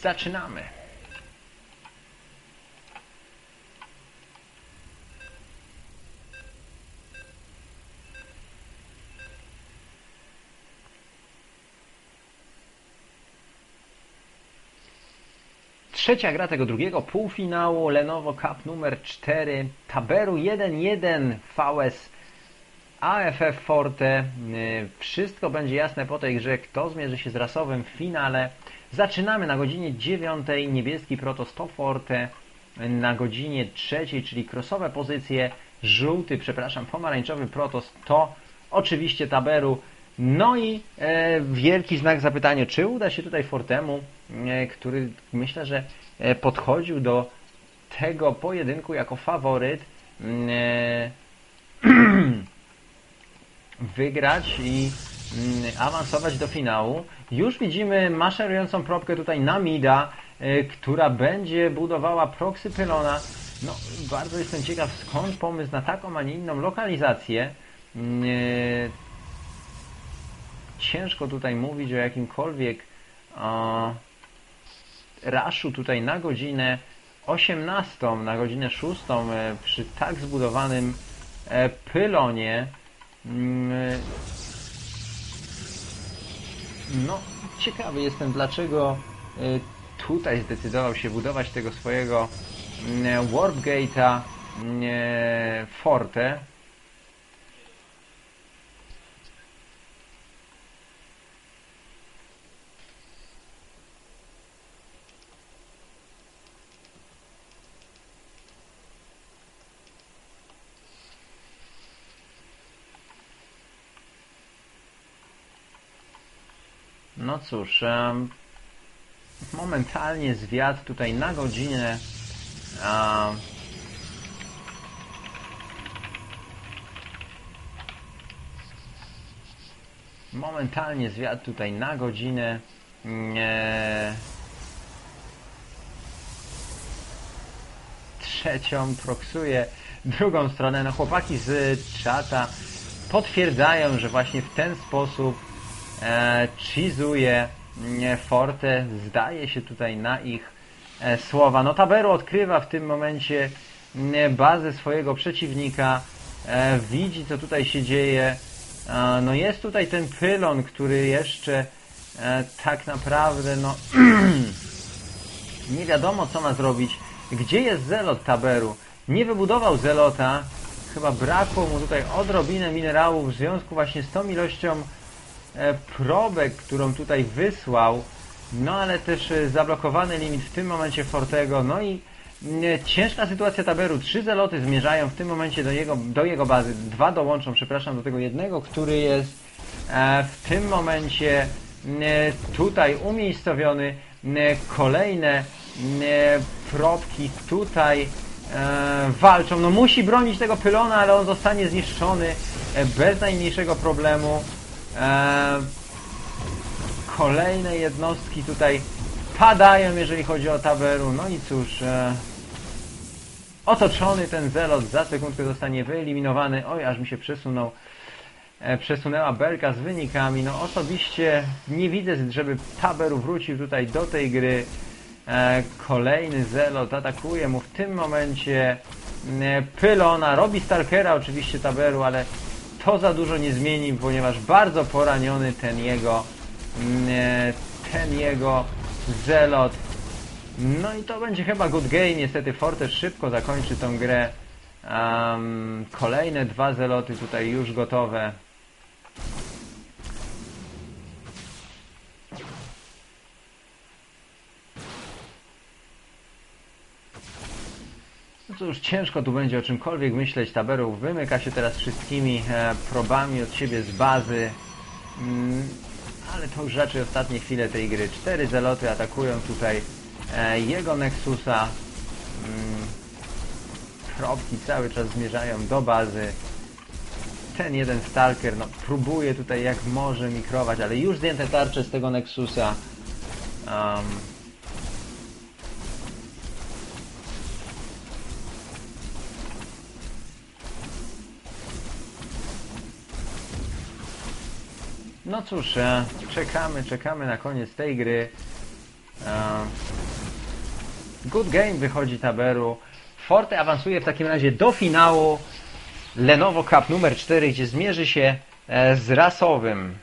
zaczynamy. Trzecia gra tego drugiego półfinału Lenovo Cup numer 4 Taberu 1-1 VS AFF Forte. Y, Wszystko będzie jasne po tej grze, kto zmierzy się z rasowym w finale. Zaczynamy na godzinie 9 niebieski Protoss to Forte, na godzinie 3, czyli krosowe pozycje, żółty, przepraszam, pomarańczowy Protoss to oczywiście Taberu. No i e, wielki znak zapytania, czy uda się tutaj Fortemu, e, który myślę, że e, podchodził do tego pojedynku jako faworyt, mm, e, wygrać i mm, awansować do finału. Już widzimy maszerującą probkę tutaj na Mida, y, która będzie budowała proxy pylona. No, bardzo jestem ciekaw skąd pomysł na taką, a nie inną lokalizację. Y, Ciężko tutaj mówić o jakimkolwiek raszu tutaj na godzinę 18, na godzinę 6 e, przy tak zbudowanym e, pylonie. Mm, No, ciekawy jestem, dlaczego y, tutaj zdecydował się budować tego swojego mm, Warp Gate'a mm, Forte. No cóż, momentalnie zwiat tutaj na godzinę. Momentalnie zwiat tutaj na godzinę. Trzecią proksuje drugą stronę. No chłopaki z czata potwierdzają, że właśnie w ten sposób chizuje mm, Forte, zdaje się tutaj na ich e, słowa. No Taberu odkrywa w tym momencie mm, bazę swojego przeciwnika, e, widzi co tutaj się dzieje. E, no jest tutaj ten pylon, który jeszcze e, tak naprawdę no nie wiadomo co ma zrobić. Gdzie jest zelot Taberu? Nie wybudował zelota, chyba brakło mu tutaj odrobinę minerałów w związku właśnie z tą ilością e, probek, którą tutaj wysłał, no ale też e, zablokowany limit w tym momencie Fortego, no i mm, ciężka sytuacja Taberu. Trzy zeloty zmierzają w tym momencie do jego, do jego bazy, dwa dołączą, przepraszam, do tego jednego, który jest e, w tym momencie tutaj umiejscowiony. Kolejne probki tutaj e, walczą. No musi bronić tego pylona, ale on zostanie zniszczony e, bez najmniejszego problemu. E, kolejne jednostki tutaj padają, jeżeli chodzi o taberu. No i cóż, e, otoczony ten zelot za sekundkę zostanie wyeliminowany. Oj, aż mi się przesunął. E, przesunęła belka z wynikami. No osobiście nie widzę, żeby taberu wrócił tutaj do tej gry. E, kolejny zelot atakuje mu w tym momencie pylona. Robi stalkera oczywiście taberu, ale to za dużo nie zmieni, ponieważ bardzo poraniony ten jego mm, e, ten jego zelot. No i to będzie chyba good game. Niestety Forte szybko zakończy tą grę. Um, kolejne dwa zeloty tutaj już gotowe. No cóż, ciężko tu będzie o czymkolwiek myśleć. Taberów wymyka się teraz wszystkimi e, probami od siebie z bazy. Mm, ale to już raczej ostatnie chwile tej gry. Cztery zeloty atakują tutaj e, jego Nexusa. Mm, probki cały czas zmierzają do bazy. Ten jeden Stalker no, próbuje tutaj jak może mikrować, ale już zdjęte tarcze z tego Nexusa. Um, No cóż, e, czekamy, czekamy na koniec tej gry. E, Good game wychodzi Taberu. Forte awansuje w takim razie do finału Lenovo Cup numer 4, gdzie zmierzy się e, z rasowym.